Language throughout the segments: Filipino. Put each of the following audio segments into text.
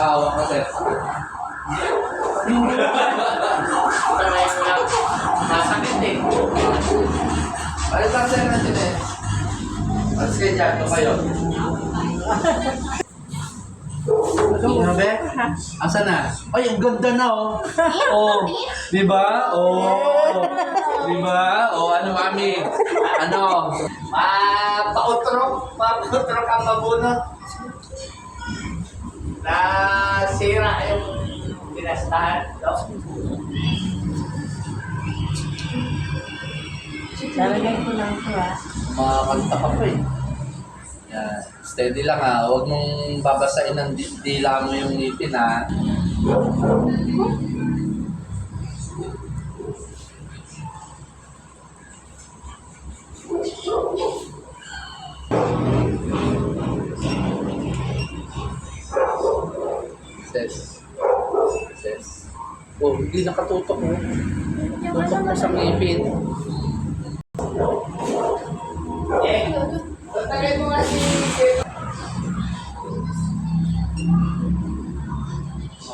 Nakahawak ka, sir. Sanay mo lang. Masakit eh. Ano ba, sir, natin eh? Alas kayo dyan, ito kayo. Ano be? Asa na? Ay, ang ganda na oh. Oh, di ba? Oh. Di ba? Oh, ano mami? Ano? Mapautrok. Mapautrok ang mabunot. Nasira yung pinastahan. No? Lalagay ko lang ito ah. Makakanta ka pa eh. Yan. Steady lang ha. Huwag mong babasain ng di- dila mo yung ngipin ha. Ses. Ses. Oh, hindi nakatutok mo. Tutok mo sa ngipin.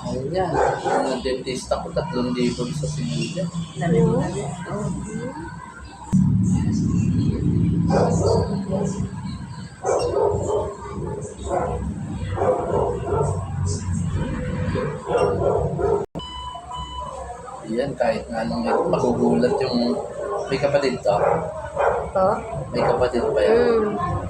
Ayun yan. Mga dentista ko, tatlong libo sa sinilya. Dami mo Yan, kahit nga nung may magugulat yung... May kapatid to. To? May kapatid pa yan. Hmm.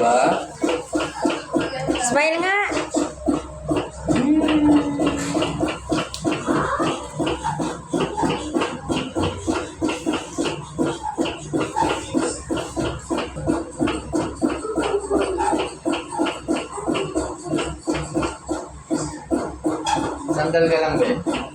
Ba? Smile nga. Sandal ka lang, be.